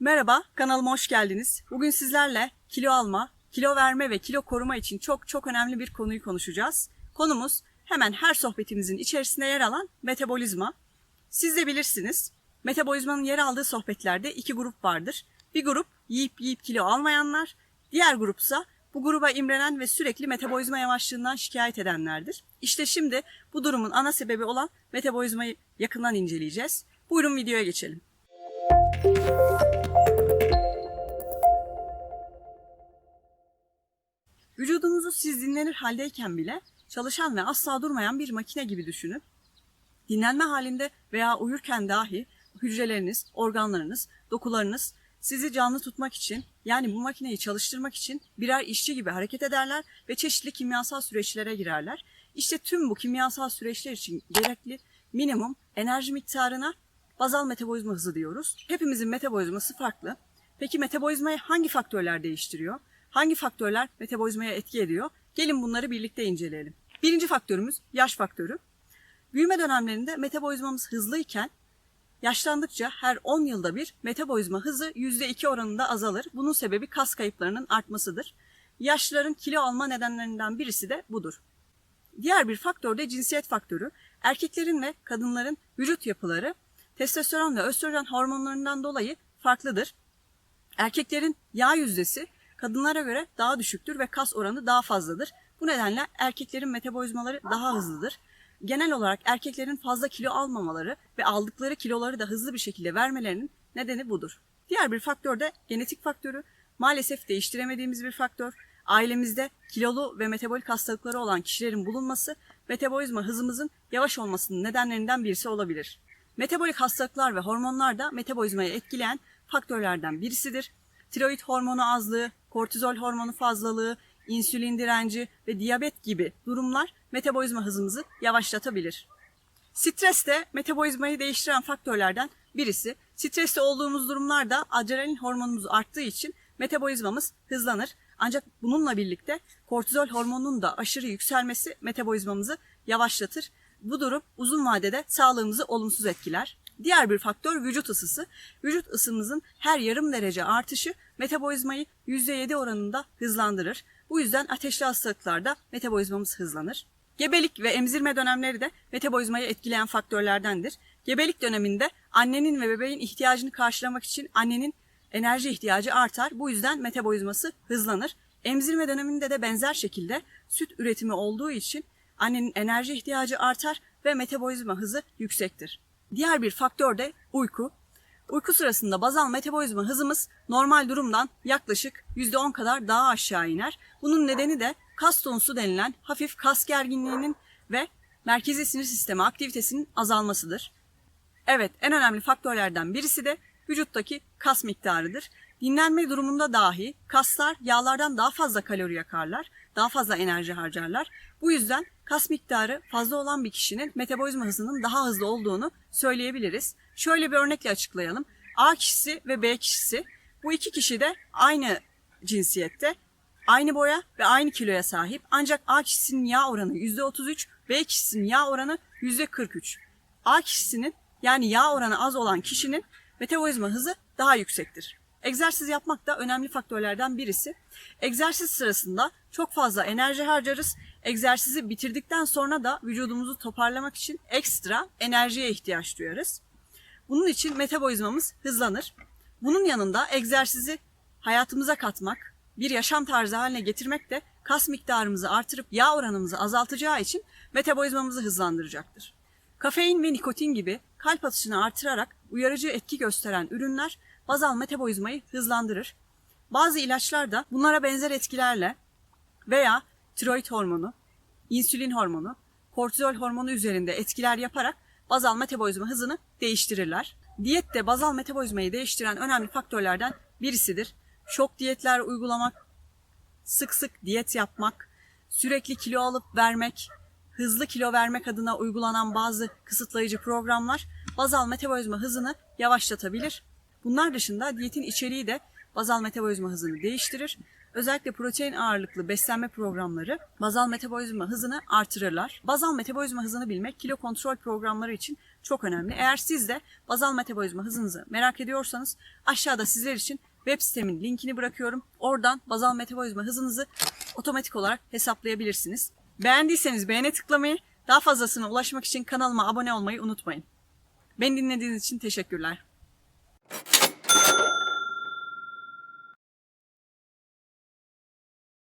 Merhaba, kanalıma hoş geldiniz. Bugün sizlerle kilo alma, kilo verme ve kilo koruma için çok çok önemli bir konuyu konuşacağız. Konumuz hemen her sohbetimizin içerisinde yer alan metabolizma. Siz de bilirsiniz, metabolizmanın yer aldığı sohbetlerde iki grup vardır. Bir grup yiyip yiyip kilo almayanlar, diğer grupsa bu gruba imrenen ve sürekli metabolizma yavaşlığından şikayet edenlerdir. İşte şimdi bu durumun ana sebebi olan metabolizmayı yakından inceleyeceğiz. Buyurun videoya geçelim. Vücudunuzu haldeyken bile çalışan ve asla durmayan bir makine gibi düşünün. Dinlenme halinde veya uyurken dahi hücreleriniz, organlarınız, dokularınız sizi canlı tutmak için yani bu makineyi çalıştırmak için birer işçi gibi hareket ederler ve çeşitli kimyasal süreçlere girerler. İşte tüm bu kimyasal süreçler için gerekli minimum enerji miktarına bazal metabolizma hızı diyoruz. Hepimizin metabolizması farklı. Peki metabolizmayı hangi faktörler değiştiriyor? Hangi faktörler metabolizmaya etki ediyor? Gelin bunları birlikte inceleyelim. Birinci faktörümüz yaş faktörü. Büyüme dönemlerinde metabolizmamız hızlıyken yaşlandıkça her 10 yılda bir metabolizma hızı %2 oranında azalır. Bunun sebebi kas kayıplarının artmasıdır. Yaşlıların kilo alma nedenlerinden birisi de budur. Diğer bir faktör de cinsiyet faktörü. Erkeklerin ve kadınların vücut yapıları testosteron ve östrojen hormonlarından dolayı farklıdır. Erkeklerin yağ yüzdesi kadınlara göre daha düşüktür ve kas oranı daha fazladır. Bu nedenle erkeklerin metabolizmaları daha hızlıdır. Genel olarak erkeklerin fazla kilo almamaları ve aldıkları kiloları da hızlı bir şekilde vermelerinin nedeni budur. Diğer bir faktör de genetik faktörü. Maalesef değiştiremediğimiz bir faktör. Ailemizde kilolu ve metabolik hastalıkları olan kişilerin bulunması metabolizma hızımızın yavaş olmasının nedenlerinden birisi olabilir. Metabolik hastalıklar ve hormonlar da metabolizmayı etkileyen faktörlerden birisidir. Tiroid hormonu azlığı, kortizol hormonu fazlalığı, insülin direnci ve diyabet gibi durumlar metabolizma hızımızı yavaşlatabilir. Stres de metabolizmayı değiştiren faktörlerden birisi. Stresli olduğumuz durumlarda adrenalin hormonumuz arttığı için metabolizmamız hızlanır. Ancak bununla birlikte kortizol hormonunun da aşırı yükselmesi metabolizmamızı yavaşlatır. Bu durum uzun vadede sağlığımızı olumsuz etkiler. Diğer bir faktör vücut ısısı. Vücut ısımızın her yarım derece artışı metabolizmayı %7 oranında hızlandırır. Bu yüzden ateşli hastalıklarda metabolizmamız hızlanır. Gebelik ve emzirme dönemleri de metabolizmayı etkileyen faktörlerdendir. Gebelik döneminde annenin ve bebeğin ihtiyacını karşılamak için annenin enerji ihtiyacı artar. Bu yüzden metabolizması hızlanır. Emzirme döneminde de benzer şekilde süt üretimi olduğu için annenin enerji ihtiyacı artar ve metabolizma hızı yüksektir. Diğer bir faktör de uyku. Uyku sırasında bazal metabolizma hızımız normal durumdan yaklaşık %10 kadar daha aşağı iner. Bunun nedeni de kas tonusu denilen hafif kas gerginliğinin ve merkezi sinir sistemi aktivitesinin azalmasıdır. Evet, en önemli faktörlerden birisi de vücuttaki kas miktarıdır. Dinlenme durumunda dahi kaslar yağlardan daha fazla kalori yakarlar, daha fazla enerji harcarlar. Bu yüzden kas miktarı fazla olan bir kişinin metabolizma hızının daha hızlı olduğunu söyleyebiliriz. Şöyle bir örnekle açıklayalım. A kişisi ve B kişisi bu iki kişi de aynı cinsiyette, aynı boya ve aynı kiloya sahip. Ancak A kişisinin yağ oranı %33, B kişisinin yağ oranı %43. A kişisinin yani yağ oranı az olan kişinin metabolizma hızı daha yüksektir. Egzersiz yapmak da önemli faktörlerden birisi. Egzersiz sırasında çok fazla enerji harcarız. Egzersizi bitirdikten sonra da vücudumuzu toparlamak için ekstra enerjiye ihtiyaç duyarız. Bunun için metabolizmamız hızlanır. Bunun yanında egzersizi hayatımıza katmak, bir yaşam tarzı haline getirmek de kas miktarımızı artırıp yağ oranımızı azaltacağı için metabolizmamızı hızlandıracaktır. Kafein ve nikotin gibi kalp atışını artırarak uyarıcı etki gösteren ürünler bazal metabolizmayı hızlandırır. Bazı ilaçlar da bunlara benzer etkilerle veya tiroid hormonu, insülin hormonu, kortizol hormonu üzerinde etkiler yaparak bazal metabolizma hızını değiştirirler. Diyet de bazal metabolizmayı değiştiren önemli faktörlerden birisidir. Şok diyetler uygulamak, sık sık diyet yapmak, sürekli kilo alıp vermek, hızlı kilo vermek adına uygulanan bazı kısıtlayıcı programlar bazal metabolizma hızını yavaşlatabilir. Bunlar dışında diyetin içeriği de bazal metabolizma hızını değiştirir. Özellikle protein ağırlıklı beslenme programları bazal metabolizma hızını artırırlar. Bazal metabolizma hızını bilmek kilo kontrol programları için çok önemli. Eğer siz de bazal metabolizma hızınızı merak ediyorsanız aşağıda sizler için web sitemin linkini bırakıyorum. Oradan bazal metabolizma hızınızı otomatik olarak hesaplayabilirsiniz. Beğendiyseniz beğene tıklamayı, daha fazlasına ulaşmak için kanalıma abone olmayı unutmayın. Beni dinlediğiniz için teşekkürler. you.